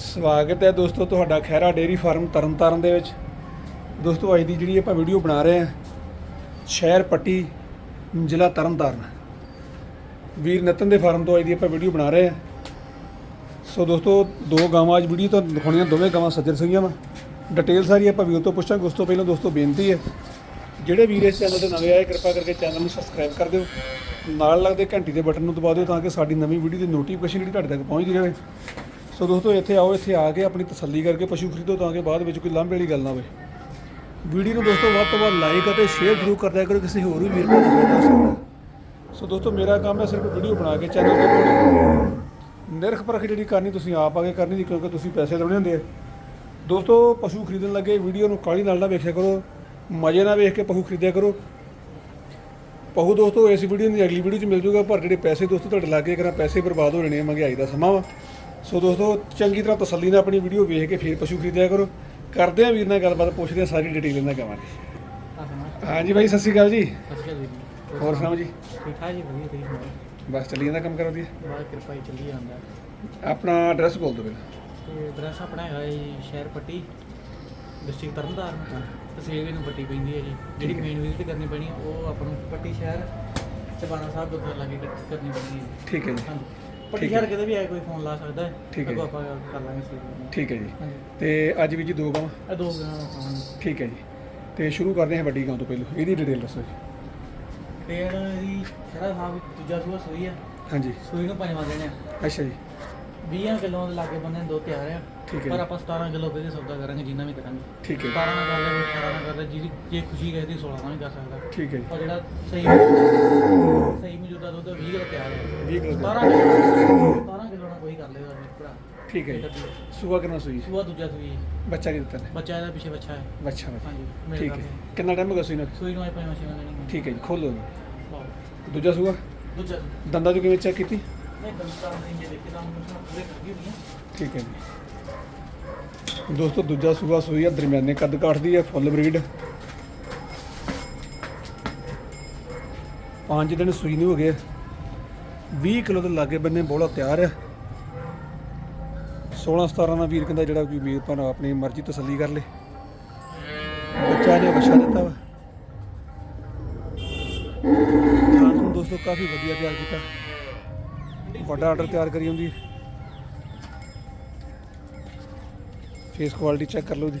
ਸਵਾਗਤ ਹੈ ਦੋਸਤੋ ਤੁਹਾਡਾ ਖੈਰਾ ਡੇਰੀ ਫਾਰਮ ਤਰਨਤਾਰਨ ਦੇ ਵਿੱਚ। ਦੋਸਤੋ ਅੱਜ ਦੀ ਜਿਹੜੀ ਆਪਾਂ ਵੀਡੀਓ ਬਣਾ ਰਹੇ ਹਾਂ, ਸ਼ਹਿਰ ਪੱਟੀ, ਜ਼ਿਲ੍ਹਾ ਤਰਨਤਾਰਨ। ਵੀਰ ਨਤਨ ਦੇ ਫਾਰਮ ਤੋਂ ਅੱਜ ਦੀ ਆਪਾਂ ਵੀਡੀਓ ਬਣਾ ਰਹੇ ਹਾਂ। ਸੋ ਦੋਸਤੋ, ਦੋ ਗਾਵਾਂ ਅੱਜ ਵੀਡੀਓ ਤੋਂ ਦਿਖਾਉਣੀਆਂ, ਦੋਵੇਂ ਗਾਵਾਂ ਸੱਜਰ ਸੀਗੀਆਂ ਵਾ। ਡਿਟੇਲ ਸਾਰੀ ਆਪਾਂ ਵੀਰ ਤੋਂ ਪੁੱਛਾਂਗੇ, ਉਸ ਤੋਂ ਪਹਿਲਾਂ ਦੋਸਤੋ ਬੇਨਤੀ ਹੈ, ਜਿਹੜੇ ਵੀਰ ਇਸ ਚੈਨਲ ਤੇ ਨਵੇਂ ਆਏ, ਕਿਰਪਾ ਕਰਕੇ ਚੈਨਲ ਨੂੰ ਸਬਸਕ੍ਰਾਈਬ ਕਰ ਦਿਓ। ਨਾਲ ਲੱਗਦੇ ਘੰਟੀ ਦੇ ਬਟਨ ਨੂੰ ਦਬਾ ਦਿਓ ਤਾਂ ਕਿ ਸਾਡੀ ਨਵੀਂ ਵੀਡੀਓ ਦੀ ਨੋਟੀਫਿਕੇਸ਼ਨ ਜਿਹੜੀ ਤੁਹਾਡੇ ਤੱਕ ਪਹੁੰਚਦੀ ਰਹੇ। ਸੋ ਦੋਸਤੋ, ਇੱਥੇ ਆਓ, ਇੱਥੇ ਆ ਕੇ ਆਪਣੀ ਤਸੱਲੀ ਕਰਕੇ, ਪਸ਼ੂ ਖਰੀਦੋ ਤਾਂ ਕਿ ਬਾਅਦ ਵਿੱਚ ਕੋਈ ਲਾਂਭੇ ਵਾਲੀ ਗੱਲ ਨਾ ਹੋਵੇ। ਵੀਡੀਓ ਨੂੰ ਦੋਸਤੋ, ਵੱਧ ਤੋਂ ਵੱਧ ਲਾਈਕ ਅਤੇ ਸ਼ੇਅਰ ਜ਼ਰੂਰ ਕਰਦਿਆ ਕਰੋ ਕਿਸੇ ਹੋਰ ਵੀ ਵੀਰ ਨੂੰ ਫਾਇਦਾ ਸੋ ਦੋਸਤੋ, ਮੇਰਾ ਕੰਮ ਹੈ ਸਿਰਫ ਵੀਡੀਓ ਬਣਾ ਕੇ ਚੈਨਲ ਤੇ ਨਿਰਖ ਪਰਖ ਜਿਹੜੀ ਕਰਨੀ ਤੁਸੀਂ ਆਪ ਆ ਕੇ ਕਰਨੀ ਦੀ ਕਿਉਂਕਿ ਤੁਸੀਂ ਪੈਸੇ ਲਾਉਣੇ ਹੁੰਦੇ ਆ। ਦੋਸਤੋ, ਪਸ਼ੂ ਖਰੀਦਣ ਲੱਗੇ, ਵੀਡੀਓ ਨੂੰ ਕਾਲੀ ਨਾਲ ਨਾ ਵੇਖਿਆ ਕਰੋ, ਮਜ਼ੇ ਨਾਲ ਵੇਖ ਕੇ ਪਸ਼ੂ ਖਰੀਦਿਆ ਕਰੋ। ਪਹੂ ਦੋਸਤੋ, ਇਸ ਵੀਡੀਓ ਦੀ ਅਗਲੀ ਵੀਡੀਓ 'ਚ ਮਿਲ ਜੂਗਾ, ਪਰ ਜਿਹੜੇ ਪੈਸੇ ਦੋਸਤੋ ਤੁਹਾਡੇ ਲੱਗੇ ਕਰਾਂ, ਪੈਸੇ ਬਰਬਾਦ ਹੋ ਜਾਣੇ ਆ, ਮਹਿੰਗਾਈ ਦਾ ਸਮਾਂ ਵਾ। ਸੋ ਦੋਸਤੋ ਚੰਗੀ ਤਰ੍ਹਾਂ ਤਸੱਲੀ ਨਾਲ ਆਪਣੀ ਵੀਡੀਓ ਵੇਖ ਕੇ ਫਿਰ ਪਸ਼ੂ ਖਰੀਦਿਆ ਕਰੋ। ਕਰਦੇ ਆ ਵੀਰ ਨਾਲ ਗੱਲਬਾਤ ਪੁੱਛਦੇ ਆ ਸਾਰੀ ਡਿਟੇਲ ਇਹਨਾਂ ਕਵਾਂਗੇ ਹਾਂਜੀ ਭਾਈ ਸਤਿ ਸ਼੍ਰੀ ਅਕਾਲ ਜੀ। ਹੋਰ ਸੁਣਾਓ ਜੀ? ਠੀਕ ਠਾਕ ਜੀ ਵਧੀਆ ਤੁਸੀਂ ਸੁਣਾਓ ਬਸ ਚੱਲੀ ਜਾਂਦਾ ਕੰਮ ਕਰੋ ਦੀ। ਬਾਹਰ ਕਿਰਪਾ ਹੀ ਚੱਲੀ ਜਾਂਦਾ ਆਪਣਾ ਐਡਰੈਸ ਬੋਲ ਦਿਓ ਪਹਿਲਾਂ। ਤੇ ਐਡਰੈਸ ਆਪਣਾ ਹੈਗਾ ਜੀ ਸ਼ਹਿਰ ਪੱਟੀ ਡਿਸਟ੍ਰਿਕਟ ਤਰਨਤਾਰਨ ਤਹਿਸੀਲ ਵੀ ਨੂੰ ਪੱਟੀ ਪੈਂਦੀ ਹੈ। ਜੀ ਜਿਹੜੀ। ਮੇਨ ਵਿਜ਼ਿਟ ਕਰਨੀ ਪੈਣੀ ਹੈ, ਉਹ ਆਪਾਂ ਨੂੰ ਪੱਟੀ ਸ਼ਹਿਰ ਚਬਾਣਾ ਸਾਹਿਬ ਗੁਰਦੁਆਰਾ ਲਾਗੇ ਕਰ- ਕਰਨੀ ਹੈ ਜੀ। ਠੀਕ ਹੈ ਜੀ। ਹਾਂਜੀ। ਪੱਟੀ ਠੀਕ ਹੈ। ਸ਼ਹਿਰ ਕਿਤੇ ਵੀ ਆਏ ਕੋਈ ਫੋਨ ਲਾ ਸਕਦਾ ਹੈ ਠੀਕ ਹੈ ਅੱਗੋਂ। ਆਪਾਂ ਕਰ ਲਾਂਗੇ ਸੀ ਠੀਕ ਹੈ ਜੀ। ਹਾਂਜੀ। ਤੇ ਅੱਜ ਵੀ ਜੀ ਦੋ ਗਾਵਾਂ? ਇਹ ਦੋ ਫੋਨ ਠੀਕ ਹੈ ਜੀ। ਤੇ ਸ਼ੁਰੂ ਕਰਦੇ ਹਾਂ ਵੱਡੀ ਗਾਂ ਤੋਂ ਪਹਿਲਾਂ। ਇਹਦੀ ਡਿਟੇਲ ਦੱਸੋ ਜੀ। ਪੇੜ ਦੀ ਖੜਾ ਸਾਹਿਬ ਦੂਜਾ ਸੂਆ ਸੂਈ ਹੈ ਹਾਂਜੀ। ਸੂਈ ਨੂੰ ਪੰਜਵਾਂ ਦੇਣੇ ਆ। ਅੱਛਾ ਜੀ। 20 ਕਿਲੋ ਦੇ ਲਾਗੇ ਬੰਨੇ ਦੋ ਤਿਆਰ ਆ। ਠੀਕ ਹੈ ਪਰ। ਆਪਾਂ 17 ਕਿਲੋ ਦੇ ਸੌਦਾ ਕਰਾਂਗੇ ਜਿੰਨਾ ਵੀ ਕਰਾਂਗੇ। ਠੀਕ ਹੈ 17 ਨਾਲ ਕਰ ਲੈ 18 ਨਾਲ ਕਰ ਲੈ ਜਿਹਦੀ ਜੇ ਖੁਸ਼ੀ ਦੀ 16 ਨਾਲ ਵੀ ਕਰ ਸਕਦਾ। ਠੀਕ ਹੈ ਜੀ। ਔਰ ਜਿਹੜਾ ਸਹੀ ਸਹੀ ਮੌਜੂਦਾ ਦੁੱਧ 20 ਕਿਲੋ ਤਿਆਰ ਹੈ 20 ਕਿਲੋ 17 ਕਿਲੋ 17 ਕਿਲੋ ਨਾਲ ਕੋਈ ਕਰ ਭਰਾ। ਠੀਕ ਹੈ ਜੀ। ਸੂਆ ਕਿੰਨਾ ਸੂਈ ਸੂਆ ਦੂਜਾ ਸੂਈ ਬੱਚਾ ਕੀ ਦਿੱਤਾ ਨੇ? ਬੱਚਾ ਇਹਦਾ ਪਿੱਛੇ ਬੱਚਾ ਹੈ। ਬੱਚਾ ਬੱਚਾ। ਹਾਂਜੀ ਮੇਰੇ ਠੀਕ ਹੈ ਕਿੰਨਾ ਟਾਈਮ ਹੋ ਗਿਆ ਸੂਈ ਨੂੰ ਸੂਈ ਨੂੰ ਆਏ ਪੰਜ ਮਸ਼ੀਨਾਂ ਦੇਣੀ ਠੀਕ ਹੈ ਜੀ ਖੋਲੋ। ਦੂਜਾ ਸੂਆ? ਦੂਜਾ ਦੰਦਾਂ ਚੋਂ ਕਿਵੇਂ ਚੈੱਕ ਕੀਤੀ? ਨਹੀਂ ਦੰਦਾਂ ਨਹੀਂ ਜੇ ਦੇਖੇ ਤਾਂ ਮਸ਼ੀਨਾਂ ਪੂਰੇ ਕਰ ਗਈ ਹੋਣੀ ਠੀਕ ਹੈ ਜੀ। ਦੋਸਤੋ ਦੂਜਾ ਸੂਆ ਸੂਈ ਆ ਦਰਮਿਆਨੇ ਕੱਦ ਕਾਠਦੀ ਆ ਫੁੱਲ ਬਰੀਡ। ਪੰਜ ਦਿਨ ਸੂਈ ਨੂੰ ਹੋ ਗਏ। 20 ਕਿਲੋ ਦੇ ਲਾਗੇ ਬੰਨੇ ਬੋਲਾ ਤਿਆਰ ਆ। 16 17 ਦਾ ਵੀਰ ਕਹਿੰਦਾ ਜਿਹੜਾ ਕੋਈ ਵੀਰ ਭਰਾ ਆਪਣੀ ਮਰਜ਼ੀ ਤਸੱਲੀ ਕਰ ਲੇ। ਬੱਚਾ ਨੇ ਵਛਾ ਦਿੱਤਾ ਵਾ। ਥਾਂ ਨੂੰ ਦੋਸਤੋ ਕਾਫੀ ਵਧੀਆ ਤਿਆਰ ਕੀਤਾ। ਵੱਡਾ ਆਰਡਰ ਤਿਆਰ ਕਰੀ ਹੁੰਦੀ। ਫੇਸ ਕੁਆਲਿਟੀ ਚੈੱਕ ਕਰ ਲਓ ਜੀ।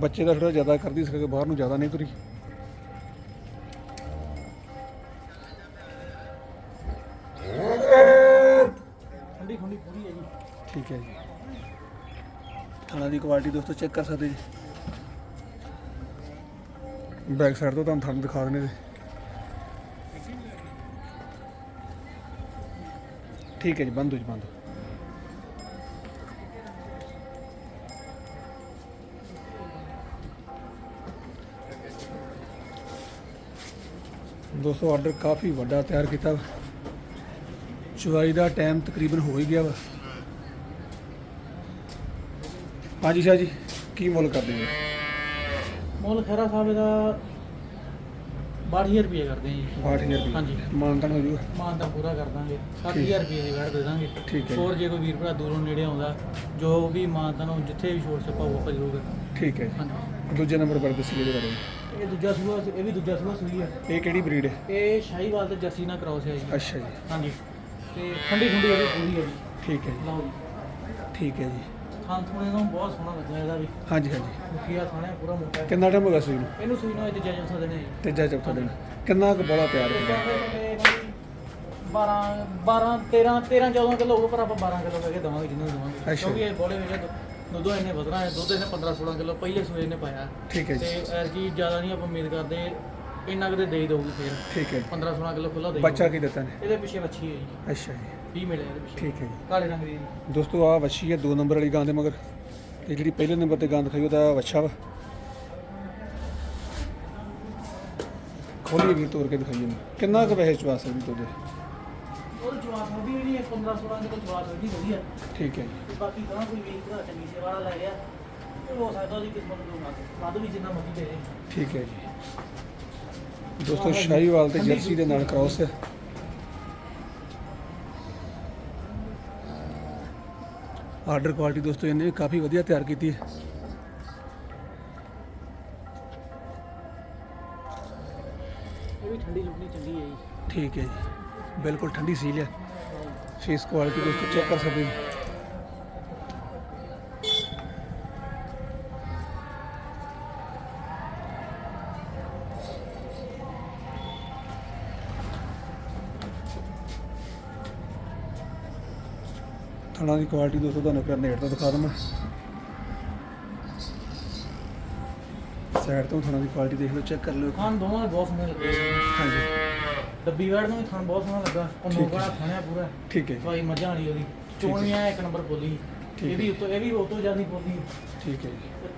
ਬੱਚੇ ਦਾ ਥੋੜਾ ਜ਼ਿਆਦਾ ਕਰਦੀ ਇਸ ਕਰਕੇ ਬਾਹਰ ਨੂੰ ਜ਼ਿਆਦਾ ਨਹੀਂ ਤੁਰੀ। ਠੰਡੀ ਠੰਡੀ ਪੂਰੀ ਹੈ ਜੀ। ਠੀਕ ਹੈ ਜੀ। ਥਾਣਾ ਦੀ ਕੁਆਲਿਟੀ ਦੋਸਤੋ ਚੈੱਕ ਕਰ ਸਕਦੇ ਜੀ। ਬੈਕ ਸਾਈਡ ਤੋਂ ਤੁਹਾਨੂੰ ਥਾਣਾ ਦਿਖਾ ਦਿੰਦੇ ਜੀ। ਠੀਕ ਹੈ ਜੀ, ਬੰਦ ਹੋ ਜੀ, ਬੰਦ। ਦੋਸਤੋ ਆਰਡਰ ਕਾਫੀ ਵੱਡਾ ਤਿਆਰ ਕੀਤਾ ਵਾ। ਚੁਆਈ ਦਾ ਟਾਈਮ ਤਕਰੀਬਨ ਹੋ ਹੀ ਗਿਆ ਵਾ। ਹਾਂਜੀ ਸ਼ਾਹ ਜੀ ਕੀ ਮੁੱਲ ਕਰਦੇ ਹੋ? ਮੁੱਲ ਖੈਰਾ ਸਾਹਿਬ ਦਾ 62000 ਰੁਪਏ ਕਰਦੇ ਹਾਂ ਜੀ। 8000 ਰੁਪਏ ਹਾਂਜੀ। ਮਾਨਤਨ ਹੋ ਜੂਗਾ ਮਾਨ ਤਾਂ ਪੂਰਾ ਕਰ ਦਾਂਗੇ। ਠੀਕ। 60000 ਰੁਪਏ ਦੀ ਵੈਟ ਦੇ ਦਾਂਗੇ। ਠੀਕ ਹੈ। ਹੋਰ ਜੇ ਕੋਈ ਵੀਰ ਭਰਾ ਦੂਰੋਂ ਨੇੜੇ ਆਉਂਦਾ ਜੋ ਵੀ ਮਾਨ ਤਾਂ ਨੂੰ ਜਿੱਥੇ ਵੀ ਛੋਟ ਛਪਾ ਉਹ ਆਪਾਂ ਜ਼ਰੂਰ ਕਰਾਂਗੇ। ਠੀਕ ਹੈ ਹਾਂਜੀ। ਦੂਜੇ ਨੰਬਰ ਪਰ ਦੱਸੀ ਇਹਦੇ ਬਾਰੇ? ਇਹ ਦੂਜਾ ਸੂਆ ਇਹ ਵੀ ਦੂਜਾ ਸੂਆ ਸੂਈ ਹੈ ਇਹ ਕਿਹੜੀ ਬਰੀਡ ਹੈ? ਇਹ ਸ਼ਾਹੀਵਾਲ ਤੇ ਜਰਸੀ ਨਾਲ ਕ੍ਰਾਸ ਹੈ ਜੀ। ਅੱਛਾ ਜੀ। ਹਾਂਜੀ। ਤੇ ਠੰਡੀ ਠੰਡੀ ਇਹਦੀ ਪੂਰੀ ਹੈ ਜੀ। ਠੀਕ ਹੈ ਜੀ। ਲਓ ਜੀ। ਠੀਕ ਹੈ ਜੀ। ਥਾਂ ਥੋੜੇ ਨੂੰ ਬਹੁਤ ਸੋਹਣਾ ਲੱਗਿਆ ਇਹਦਾ ਵੀ। ਹਾਂਜੀ ਹਾਂਜੀ। ਮੁਖੀਆ ਥਾਣਾ ਪੂਰਾ ਮੋਟਾ ਹੈ। ਕਿੰਨਾ ਟਾਈਮ ਹੋ ਗਿਆ ਸੂਈ ਨੂੰ? ਇਹਨੂੰ ਸੂਈ ਨੂੰ ਇਹ ਦੂਜਾ ਜਲਸਾ ਦੇਣੇ ਜੀ। ਤੀਜਾ ਚੌਥਾ ਦਿਨ। ਕਿੰਨਾ ਕੁ ਕੀਤਾ ਕਹਿੰਦੇ ਕਿ 12 12 13 13 14 ਕਿਲੋ ਹੋਊਗਾ ਪਰ ਆਪਾਂ 12 ਕਿਲੋ ਕਰਕੇ ਦਵਾਂਗੇ ਜਿੰਨੂੰ ਦਵਾਂਗੇ। ਅੱਛਾ। ਕਿਉਂਕਿ ਇਹ ਬੋਲੇ ਵਿੱਚ ਦੁੱਧ ਇਹਨੇ ਵਧਣਾ ਹੈ ਦੁੱਧ ਇਹਨੇ 15 16 ਕਿਲੋ ਪਹਿਲੇ ਸੂਏ ਨੇ ਪਾਇਆ। ਠੀਕ ਹੈ ਤੇ ਜੀ ਐਰਕੀ ਜ਼ਿਆਦਾ ਨਹੀਂ ਆਪਾਂ ਉਮੀਦ ਕਰਦੇ ਇੰਨਾ ਕਿਤੇ ਦੇ ਹੀ ਦਊਗੀ ਫਿਰ। ਠੀਕ ਹੈ ਜੀ। 15 16 ਕਿਲੋ ਖੁੱਲਾ ਦੇ ਬੱਚਾ ਕੀ ਦਿੱਤਾ ਨੇ ਇਹਦੇ ਪਿੱਛੇ ਵੱਛੀ ਹੈ ਜੀ। ਅੱਛਾ ਜੀ। 20 ਮਿਲੇ ਇਹਦੇ ਪਿੱਛੇ? ਠੀਕ ਹੈ ਜੀ। ਕਾਲੇ ਰੰਗ ਦੀ। ਜੀ। ਦੋਸਤੋ ਆ ਵੱਛੀ ਹੈ 2 ਨੰਬਰ ਵਾਲੀ ਗਾਂ ਦੇ ਮਗਰ। ਤੇ ਜਿਹੜੀ ਪਹਿਲੇ ਨੰਬਰ ਤੇ ਗਾਂ ਦਿਖਾਈ ਉਹਦਾ ਵੱਛਾ ਵਾ। ਖੋਲੀ ਵੀ ਤੋੜ ਕੇ ਦਿਖਾਈਏ ਇਹਨੂੰ। ਕਿੰਨਾ ਕੁ ਵੈਸੇ ਚਵਾ ਸਕਦੀ ਤੋਦੇ ਉਹ ਜਵਾਬ ਹੋ ਵੀ ਨਹੀਂ 15 16 ਕਿਲੋ ਜਵਾਬ ਹੋ ਵੀ ਵਧੀਆ ਠੀਕ ਹੈ ਜੀ। ਤੇ ਬਾਕੀ ਤਾਂ ਕੋਈ ਵੀ ਭਰਾ ਚੰਗੀ ਸੇਵਾ ਵਾਲਾ ਲੈ ਗਿਆ। ਤੇ ਹੋ ਸਕਦਾ ਉਹਦੀ ਕਿਸਮਤ ਨੂੰ ਵੱਧ ਵੱਧ ਵੀ ਜਿੰਨਾ ਮਰਜ਼ੀ ਦੇ ਦੇ। ਠੀਕ ਹੈ ਜੀ। ਦੋਸਤੋ ਸ਼ਾਹੀਵਾਲ ਤੇ ਜਰਸੀ ਦੇ ਨਾਲ ਕ੍ਰਾਸ ਹੈ ਆਰਡਰ ਕੁਆਲਿਟੀ ਦੋਸਤੋ ਇਹਨੇ ਵੀ ਕਾਫੀ ਵਧੀਆ ਤਿਆਰ ਕੀਤੀ ਹੈ ਇਹ ਵੀ ਠੰਡੀ ਲੁਕਣੀ ਚੰਗੀ ਹੈ ਜੀ ਠੀਕ ਹੈ ਜੀ ਬਿਲਕੁਲ ਠੰਡੀ ਸੀਲ ਹੈ ਫੇਸ ਕੁਆਲਿਟੀ ਦੋਸਤੋ ਚੈੱਕ ਕਰ ਸਕਦੇ ਹੋ ਥਣਾ ਦੀ ਕੁਆਲਿਟੀ ਦੋਸਤੋ ਤੁਹਾਨੂੰ ਕਰ ਨੇੜ ਤੋਂ ਦਿਖਾ ਦਵਾਂ। ਸਾਈਡ ਤੋਂ ਥਣਾ ਦੀ ਕੁਆਲਿਟੀ ਦੇਖ ਲਓ ਚੈੱਕ ਕਰ ਲਓ ਖਾਣ ਦੋਵਾਂ ਦੇ ਬਹੁਤ ਸੋਹਣੇ ਲੱਗੇ। ਹਾਂਜੀ। ਡੱਬੀ ਵੈੜ ਨੂੰ ਵੀ ਖਾਣ ਬਹੁਤ ਸੋਹਣਾ ਲੱਗਾ। ਉਹ ਠੀਕ ਨੋਕੜਾ ਖਾਣਿਆ ਪੂਰਾ। ਠੀਕ ਹੈ ਭਾਈ ਮੱਝਾਂ ਵਾਲੀ ਉਹਦੀ। ਚੋਣ ਵੀ ਆ ਇੱਕ ਨੰਬਰ ਬੋਲੀ ਇਹ ਵੀ ਉਤੋਂ ਇਹ ਵੀ ਉਤੋਂ ਜਾਂਦੀ ਬੋਲੀ ਠੀਕ ਹੈ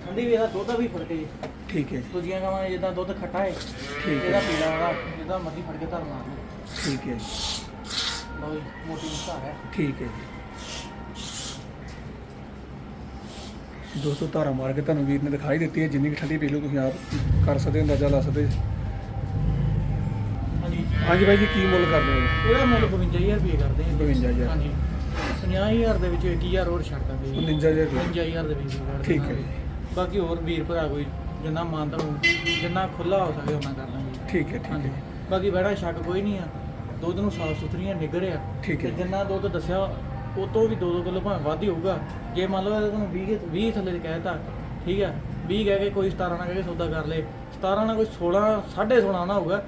ਠੰਡੀ ਵੀ ਇਹਦਾ ਦੁੱਧ ਵੀ ਫੜ ਕੇ। ਠੀਕ ਹੈ ਦੂਜੀਆਂ ਗਾਵਾਂ ਜਿੱਦਾਂ ਦੁੱਧ ਖੱਟਾ ਹੈ ਠੀਕ ਇਹਦਾ ਹੈ ਪੀਲਾ ਵਾਲਾ ਜਿੱਦਾਂ ਮਰਜ਼ੀ ਫੜ ਕੇ ਧਰ ਮਾਰ ਲਓ। ਠੀਕ ਹੈ ਜੀ। ਮੋਟੀ ਮੁੱਕਾ ਹੈ। ਠੀਕ ਹੈ ਦੋਸਤੋ ਧਾਰਾ ਮਾਰ ਕੇ ਤੁਹਾਨੂੰ ਵੀਰ ਨੇ ਦਿਖਾਈ ਦਿੱਤੀ ਹੈ ਜਿੰਨੀ ਕਿ ਠੰਡੀ ਪੀ ਲਓ ਤੁਸੀਂ ਆਪ ਕਰ ਸਕਦੇ ਹੋ ਅੰਦਾਜ਼ਾ ਲਾ ਸਕਦੇ। ਹੋ। ਹਾਂਜੀ। ਹਾਂਜੀ ਬਾਈ ਜੀ ਕੀ ਮੁੱਲ ਕਰਦੇ ਹੋ? ਇਹਦਾ ਮੁੱਲ 52000 ਰੁਪਏ ਕਰਦੇ ਆ 52,000 ਹਾਂਜੀ। 50000 ਦੇ ਵਿੱਚ 21000 ਹੋਰ ਛੱਡ ਦਾਂਗੇ ਜੀ। 52,000 ਰੁਪਏ। 55000 ਦੇ ਵਿੱਚ ਠੀਕ ਹੈ। ਬਾਕੀ ਹੋਰ ਵੀਰ ਭਰਾ ਕੋਈ ਜਿੰਨਾ ਮਨ ਤੁਹਾਨੂੰ ਜਿੰਨਾ ਖੁੱਲਾ ਹੋ ਸਕੇ ਉਹਨਾਂ ਕਰ ਲਾਂਗੇ ਠੀਕ ਹੈ ਠੀਕ ਹੈ। ਬਾਕੀ ਬੜਾ ਸ਼ੱਕ ਕੋਈ ਨਹੀਂ ਆ। ਦੁੱਧ ਨੂੰ ਸਾਫ਼ ਸੁਥਰੀਆਂ ਨਿਗਰ ਆ। ਠੀਕ ਹੈ। ਜਿੰਨਾ ਦੁੱਧ ਦੱਸਿਆ ਉਹ ਤੋਂ ਵੀ 2-2 ਕਿਲੋ ਭਾਵੇਂ ਵੱਧ ਹੀ ਹੋਊਗਾ। ਜੇ ਮੰਨ ਲਓ ਇਹਦਾ ਤੁਹਾਨੂੰ 20 20 ਥੱਲੇ ਦੇ ਕਹਿਤਾ ਠੀਕ ਆ 20 ਕਹਿ ਕੇ ਕੋਈ 17 ਨਾਲ ਕਹਿ ਕੇ ਸੌਦਾ ਕਰ ਲੇ। 17 ਨਾਲ ਕੋਈ 16 16.5 ਨਾ ਹੋਊਗਾ।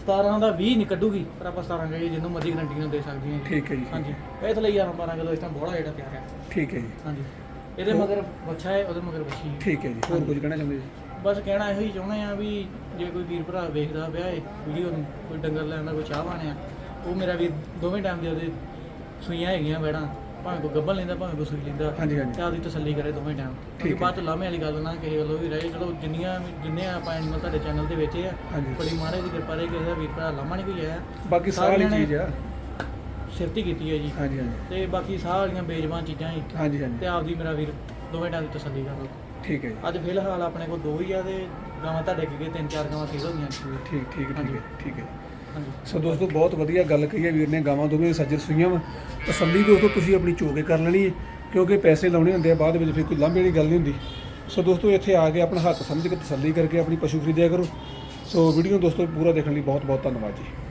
17 ਦਾ 20 ਨਹੀਂ ਕੱਢੂਗੀ ਪਰ ਆਪਾਂ 17 ਕਹਿ ਕੇ ਜਿੰਨੂੰ ਮਰਜ਼ੀ ਗਰੰਟੀ ਨਾਲ ਦੇ ਸਕਦੇ ਹਾਂ ਜੀ। ਠੀਕ ਹੈ ਜੀ। ਹਾਂਜੀ। ਇਹ ਥੱਲੇ 11 12 ਕਿਲੋ ਇਸ ਟਾਈਮ ਬੋੜਾ ਜਿਹੜਾ ਪਿਆ ਹੈ। ਠੀਕ ਹੈ ਜੀ। ਹਾਂਜੀ। ਇਹਦੇ ਮਗਰ ਬੱਚਾ ਹੈ ਉਹਦੇ ਮਗਰ ਬੱਚੀ ਹੈ। ਠੀਕ ਹੈ ਜੀ। ਹੋਰ ਕੁਝ ਕਹਿਣਾ ਚਾਹੁੰਦੇ ਜੀ? ਬਸ ਕਹਿਣਾ ਇਹੋ ਹੀ ਚਾਹੁੰਦੇ ਆ ਵੀ ਜੇ ਕੋਈ ਵੀਰ ਭਰਾ ਵੇਖਦਾ ਪਿਆ ਏ ਵੀਡੀਓ ਨੂੰ ਕੋਈ ਡੰਗਰ ਲੈਣ ਦਾ ਕੋਈ ਚਾਹ ਆ ਉਹ ਮੇਰਾ ਵੀ ਦੋਵੇਂ ਟਾਈਮ ਦੇ ਉਹਦੇ ਸੂਈਆਂ ਹੈਗੀਆਂ ਬੈੜਾਂ ਭਾਵੇਂ ਕੋਈ ਗੱਬਲ ਲੈਂਦਾ ਭਾਵੇਂ ਕੋਈ ਸੂਈ ਲੈਂਦਾ ਹਾਂਜੀ ਹਾਂਜੀ। ਤੇ ਆਪਦੀ ਤਸੱਲੀ ਕਰੇ ਦੋਵੇਂ ਟਾਈਮ ਕਿਉਂਕਿ। ਬਾਅਦ ਚ ਲਾਮੇ ਵਾਲੀ ਗੱਲ ਨਾ ਕਿਸੇ ਵੱਲੋਂ ਵੀ ਰਹੇ ਚਲੋ ਜਿੰਨੀਆਂ ਵੀ- ਜਿੰਨੇ ਆਪਾਂ ਐਨੀਮਲ ਤੁਹਾਡੇ ਚੈਨਲ ਤੇ ਵੇਚੇ ਆ ਹਾਂਜੀ। ਬੜੀ ਮਹਾਰਾਜ ਦੀ ਕਿਰਪਾ ਰਹੀ ਕਿਸੇ ਦਾ ਵੀਰ ਭਰਾ ਲਾਮਾ ਨਹੀਂ ਕੋਈ ਆਇਆ। ਬਾਕੀ ਸਾਰੀ ਸਾਰਿਆਂ ਨੇ- ਚੀਜ਼ ਆ। ਸਿਰਤੀ ਕੀਤੀ ਹੈ ਜੀ। ਹਾਂਜੀ ਹਾਂਜੀ। ਤੇ ਬਾਕੀ ਸਾਰੀਆਂ ਬੇਜ਼ਬਾਨ ਚੀਜ਼ਾਂ ਹੀ। ਹਾਂਜੀ ਤੇ ਹਾਂਜੀ ਆਪਦੀ ਮੇਰਾ ਵੀਰ ਦੋਵੇਂ ਟਾਈਮ ਦੀ ਤਸੱਲੀ ਕਰੋ ਠੀਕ ਹੈ ਜੀ। ਅੱਜ ਫਿਲਹਾਲ ਆਪਣੇ ਕੋਲ ਦੋ ਹੀ ਆ ਤੇ ਗਾਵਾਂ ਤੁਹਾਡੇ ਅੱਗੇ ਤਿੰਨ ਚਾਰ ਗਾਵਾਂ ਸੇਲ ਹੋਈਆਂ ਠੀਕ ਠੀਕ ਠੀਕ ਹਾਂਜੀ। ਹੈ ਠੀਕ ਹੈ। ਸੋ ਦੋਸਤੋ, ਬਹੁਤ ਵਧੀਆ ਗੱਲ ਕਹੀ ਹੈ ਵੀਰ ਨੇ, ਗਾਵਾਂ ਦੋਵੇਂ ਸੱਜਰ ਸੂਈਆਂ ਵਾ। ਤਸੱਲੀ ਦੋਸਤੋ, ਤੁਸੀਂ ਆਪਣੀ ਚੋਕੇ ਕਰ ਲੈਣੀ ਹੈ, ਕਿਉਂਕਿ ਪੈਸੇ ਲਾਉਣੇ ਹੁੰਦੇ ਆ, ਬਾਅਦ ਵਿੱਚ ਫਿਰ ਕੋਈ ਲਾਂਭੇ ਵਾਲੀ ਗੱਲ ਨਹੀਂ ਹੁੰਦੀ। ਸੋ ਦੋਸਤੋ, ਇੱਥੇ ਆ ਕੇ ਆਪਣਾ ਹੱਥ ਸਮਝ ਕੇ ਤਸੱਲੀ ਕਰਕੇ ਆਪਣੀ ਪਸ਼ੂ ਖਰੀਦਿਆ ਕਰੋ। ਸੋ ਵੀਡੀਓ ਦੋਸਤੋ ਪੂਰਾ ਦੇਖਣ ਲਈ ਬਹੁਤ ਬਹੁਤ ਧੰਨਵਾਦ ਜੀ।